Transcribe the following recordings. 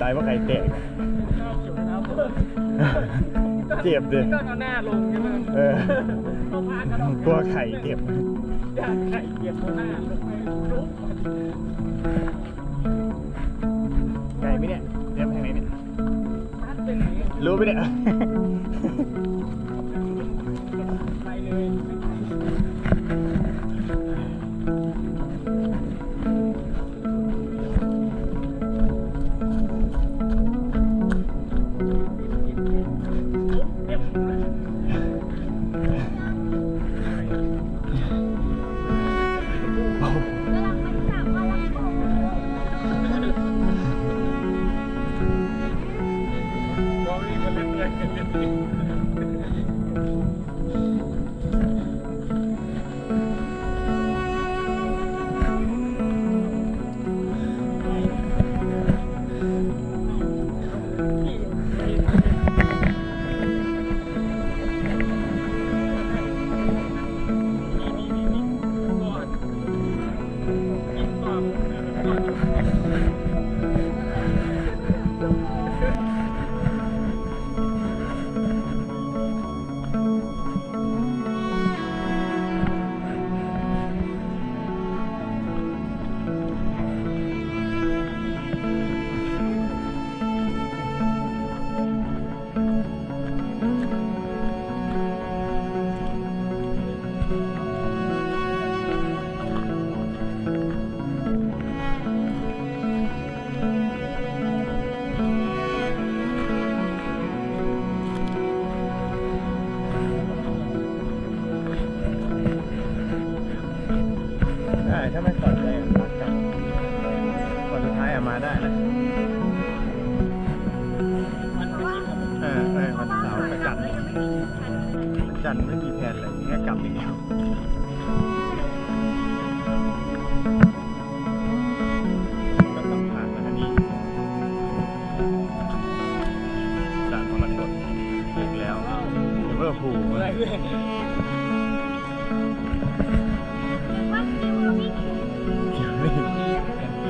ตายเพราะไข่แตกนะข้าวเขียวนะครับเจ็บดิก็เอาหน้าลงใช่ไหมเออต้องพากันออกกลัวไข่เจ็บยานไข่เกียบตัวหน้าลงไปลุกไก่ไหมเนี่ยเรียบแพงไหนเนี่ยพัดไปไหนรู้ไหมเนี่ย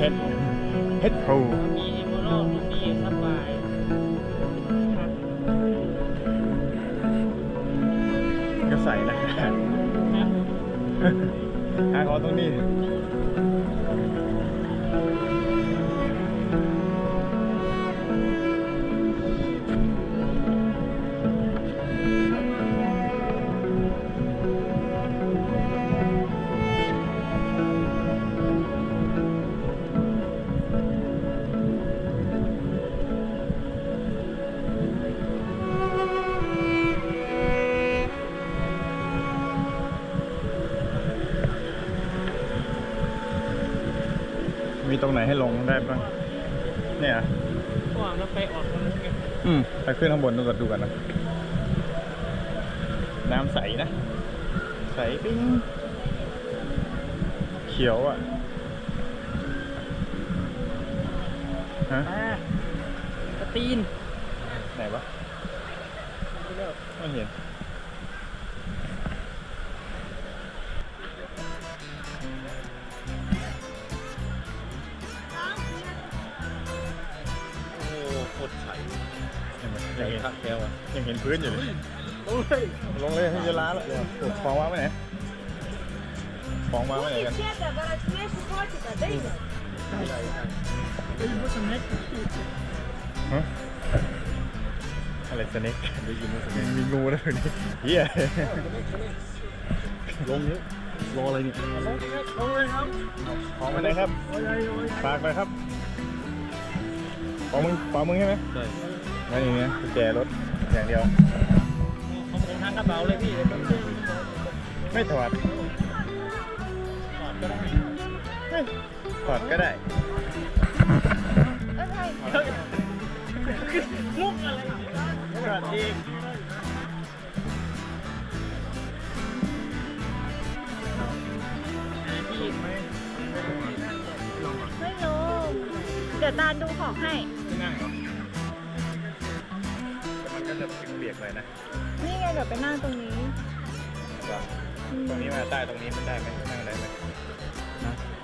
เฮ็ดเฮ็ดพูลมีเอโมโลลูมีสบายก็ใส่นะหาของตรงนี้ รงไหนให้ลงได้บ้างเนี่ยเหรอก่อนเราไปออกตรงนู้นไงอืมไปขึ้นข้างบนดูก่อนดูกันนะ น้ำใสนะ ใสปิ้งเขียวอะ ฮะ อ่าสตีน ไหนวะไม่เห็น อย่างเห็งี้ยแก้วอะยังเห็นพื้นอยู่เลยลงเลยให้เยอะล้าแล้วปวดของว่างไว้ไหนของว่างไว้ไหนกันอะไรสเน็กได้ยิสน็กมีงูนะอยู่นี่เฮียลงนี้รออะไรนี่ลงเลยครับขอมาเลยครับ โอ้อ้ฝากไปครับขอามึงขอามึงใช่ไหม ใช่ ไม่นี่เนี่ยกุญแจรถอย่างเดียวของผมทั้งกระเป๋าเลยพี่เลยต้องเชื่อไม่ถอดถอดก็ได้เฮ้ยถอดก็ได้มุกอะไรถอดเองพี่ไหมไม่ลงเดี๋ยวตาลดูของให้ไม่นั่งเหรอแต่มันก็ จะเปียกๆหน่อยนะนี่ไงเดี๋ยวไปนั่งตรงนี้ ว่าตรงนี้มาใต้ตรงนี้มันได้ไหมนั่งได้ไหม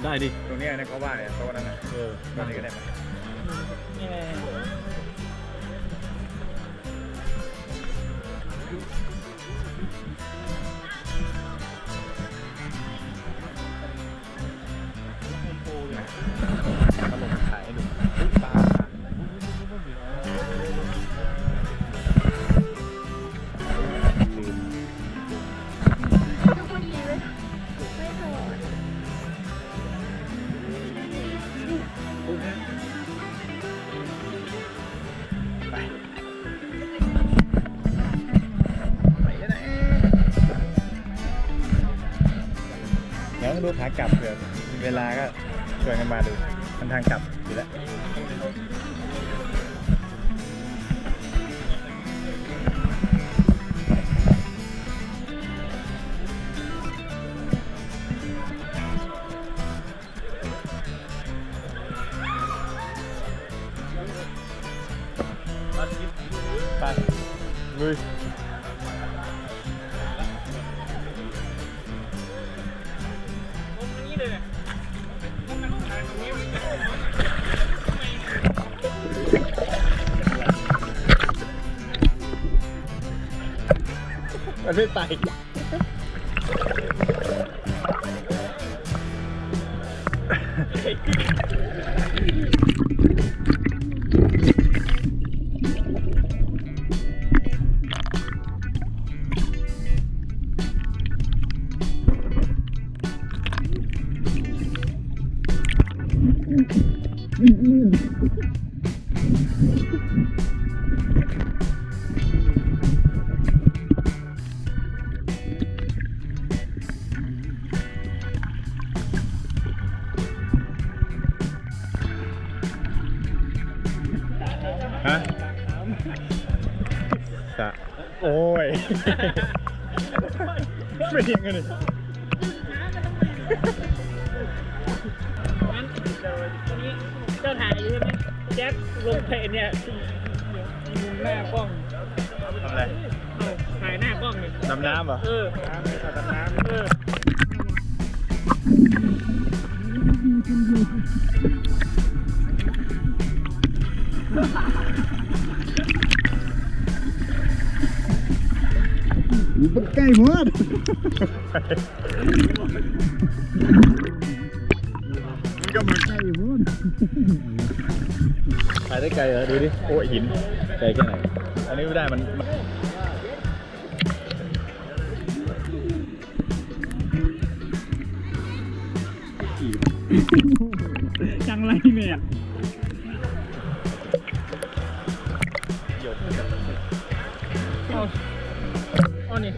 ได้ดิ ตรงนี้เนี่ยเขาว่าเนี่ยโต๊ะนั้นนะเออตรงนี้ก็ได้ไหม นี่ไง ขากลับเผื่อมีเวลาก็ชวนกันมาดูมันทางกลับอยู่แล้วไปลุยนี่เลย มันไม่ไปฮ กันเลยงั้นเดี๋ยววันนี้เจ้าถ่ายอยู่ใช่ไหมแจ็คลงเพจเนี่ยมุมหน้ากล้องทำอะไรเอาถ่ายหน้ากล้องเนี่ยดำน้ำเหรอเออดำน้ำเออ มันใกล้หมดมันก็เหมือนใกล้หมดถ่ายได้ไกลเหรอ ดูดิ โอ้ยหินไกลแค่ไหน อันนี้ไม่ได้มันมันจังไรเนี่ยหยดเอา เอานี่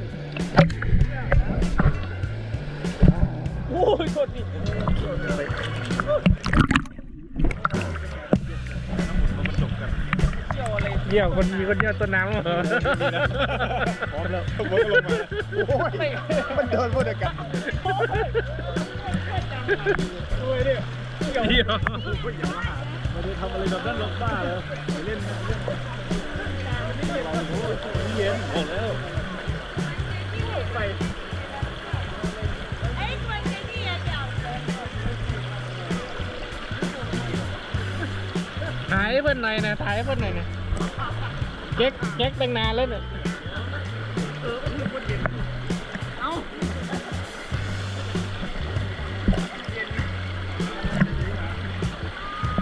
โอ้ยโทษดิเกี่ยวอะไรเกี่ยวคนมีคนเดียวต้นน้ำเหรอพร้อมแล้วขบวนก็ลงมาโอ้ยมันโดนพูดกันด้วยดิเกี่ยวเกี่ยวไม่ได้ทำอะไรแบบนั้นหรอกบ้าเลยไปเล่นเล่นเย็นบอกแล้ว ไปถ่ายเพื่อนหน่อยนะถ่ายเพื่อนหน่อยนะเก๊กเก๊กตั้งนานแล้วเนี่ยเอา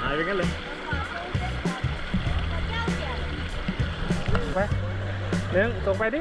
หายไปกันเลยไปเลี้ยงส่งไปดิ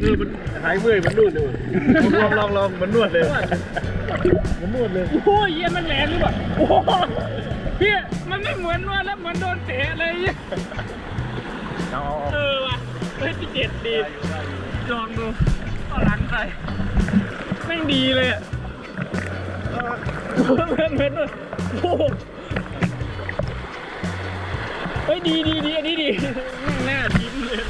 เออมันหายเมื่อยมันนู่นเลยลองลองลองมันนวดเลยมันนวดเลยโอ้ยเหี้ย็นมันแรงหรือเปล่าโอ้โหพี่มันไม่เหมือนนวดแล้วเหมือนโดนเตะเลยเหี้ยเอาเอาเออว่ะเฮ้ยพี่เจ็ดดีลองดูเอาหลังใส่แม่งดีเลยอะเหมือนเหมือนเหมือนโอ้โหเฮ้ยดีดีดีอันนี้ดีแม่งหน้ายิ้มเลย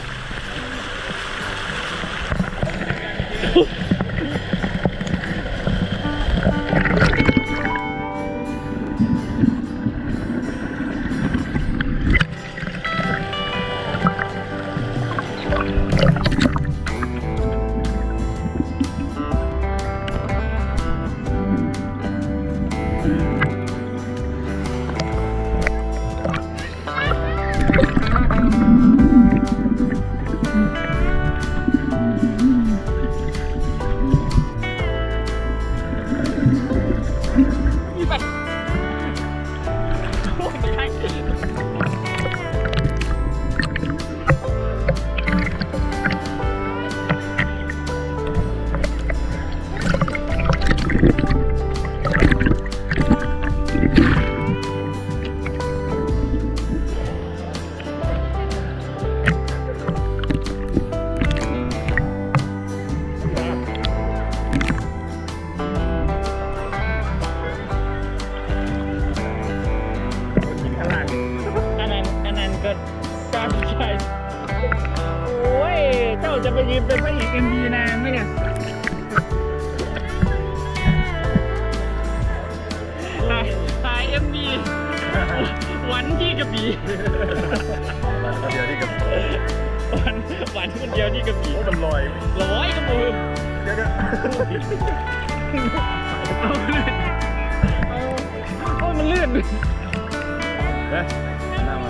ระบี่เดี๋ยวนี่กับวันวันคนเดียวที่กระบี่โอ้มันลอยร้อยกระบือเดี๋ยวเดี๋ยวเอาลื่นเอาโอ้ยมันลื่นเฮ้ยหน้ามา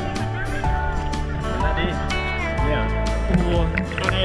หน้าดีเนี่ยโอ้โหไอ้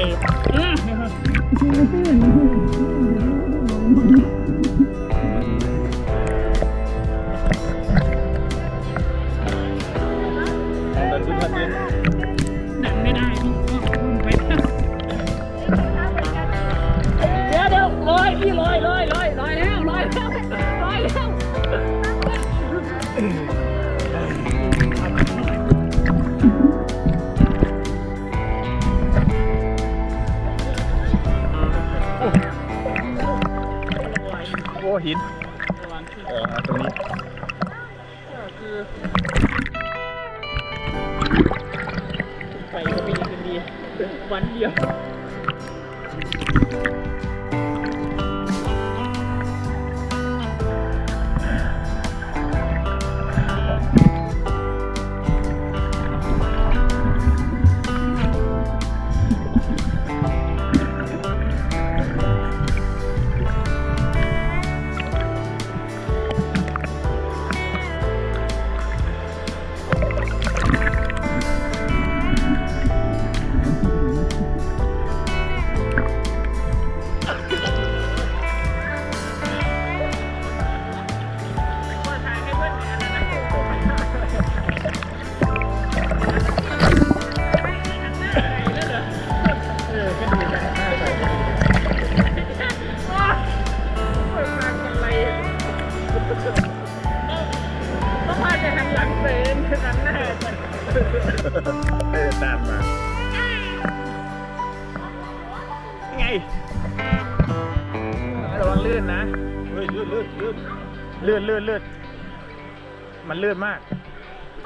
ลื่นมาก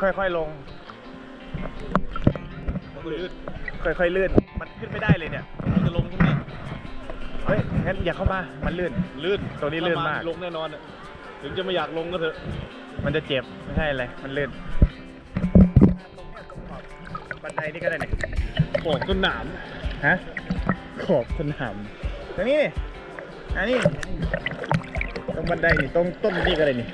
ค่อยๆลง ลื่นค่อยๆลื่น มันขึ้นไม่ได้เลยเนี่ย มันจะลงตรงนี้เฮ้ยงั้นอย่าเข้ามา มันลื่น ลื่นตรงนี้ลื่นมาก ลงแน่นอนอะถึงจะไม่อยากลงก็เถอะ มันจะเจ็บ ไม่ใช่อะไร มันลื่นบันไดนี่ก็ได้เนี่ยของก็หนาม ฮะขอบสนามตรงนี้นี่อันนี้ ตรงบันไดนี่ ตรงต้นนี่ก็ได้นี่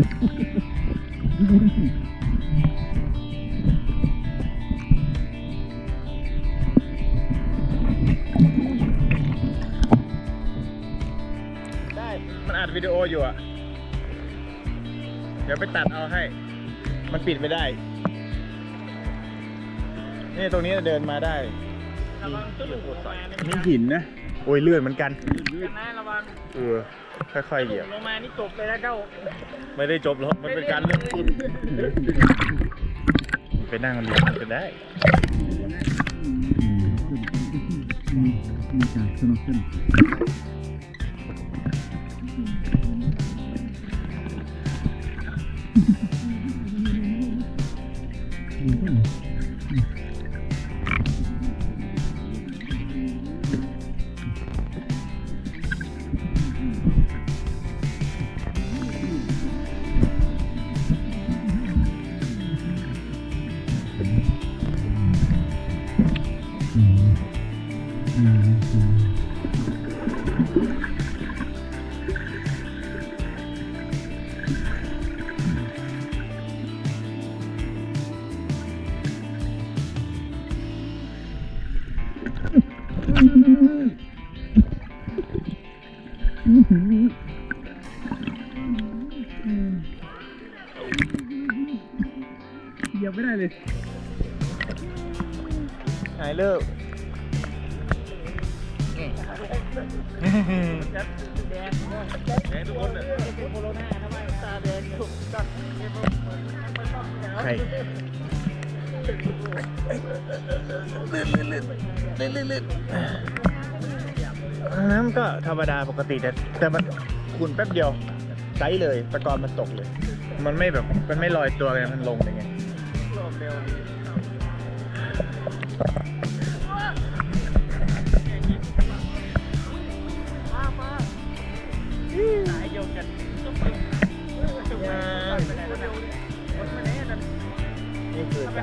ได้มันอัดวิดีโออยู่อะ เดี๋ยวไปตัดเอาให้ มันปิดไม่ได้ นี่ตรงนี้เดินมาได้ระวังตุ้นหัวมาเนี่ยนี่หินนะ โอ้ยเลื่อนเหมือนกัน กันนะระวัง เออ ค่อยๆเหยียบลงมานี่จบเลยนะเจ้าไม่ได้จบหรอกมันเป็นการเริ่มต้นไปนั่งเรียนก็ได้เน้ำก็ธรรมดาปกติแต่แต่มันขุนแป๊บเดียวไซส์เลยตะกอนมันตกเลย มันไม่แบบมันไม่ลอยตัวเลยมันลงเลยไง ไ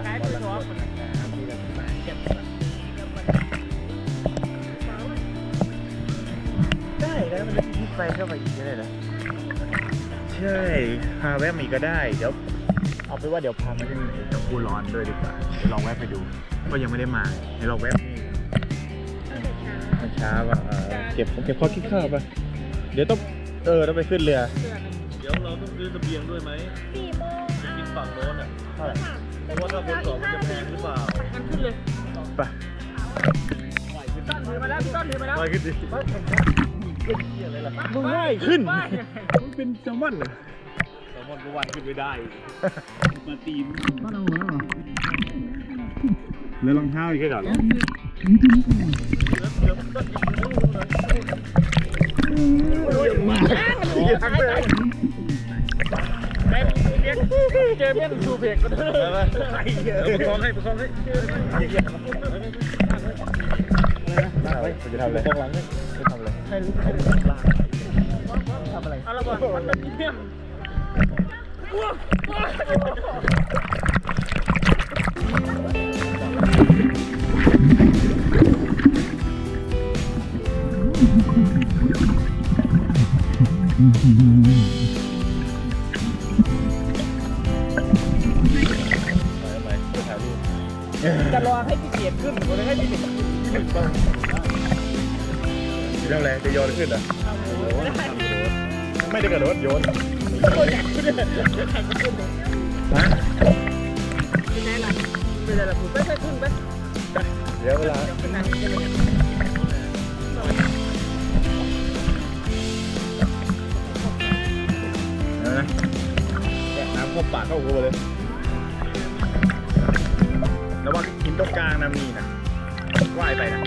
ด้แล้วมันจะพิดไปเข้าไปอีกได้เหรอใช่พาแวะมาอีกก็ได้ เดี๋ยวเอาไปนว่าเดี๋ยวพามาเล่นตะปูร้อนด้วยดีกว่าเดี๋ยวลองแวะไปดู ก็ยังไม่ได้มาเดี๋ยวลองแวะนี่เมื่อเช้าว่าเออเก็บเก็บข้อคิดข้าวปะเดี๋ยวต้องเออต้องไปขึ้นเรือ เดี๋ยวเราต้องซื้อเสบียงด้วยไหมสี่โมงจะกินฝั่งโน้นอะ เท่าไหร่เพราะ ว่าถ้าคนสองมันจะแพงหรือเปล่ามันขึ้นเลยไปต้นถือมาแล้วพี่ต้นถือมาแล้วไปขึ้นดิมึงง่ายขึ้นมึงเป็นแซลมอนเหรอแซลมอนก็วันขึ้นไม่ได้มาตีมแล้วรองเท้าอีกแค่ก่อนได้ เกเจอเมียนชูเพกก็ได้เดี๋ยวประคองให้ประคองให้จะทำอะไรจะทำอะไรจะทำอะไรให้ลูกให้ลูกลาทำอะไรเอาละก่อนมันเป็นเมียนจะ รอให้พี่เกียรติขึ้นหรือให้พี่เกียรติขึ้นจะทำอะไรจะโยนขึ้นเหรอไม่ได้กระโดดโยนฮะเป็นไงล่ะเป็นไงล่ะผมไม่ใช่ขึ้นไหมเดี๋ยวเวลาเป็นนางเป็นนางเดี๋ยวนะแกะน้ำเข้าปากเข้าหูเลยระวัง ตรงกลางนะมีนะว่ายไปนะ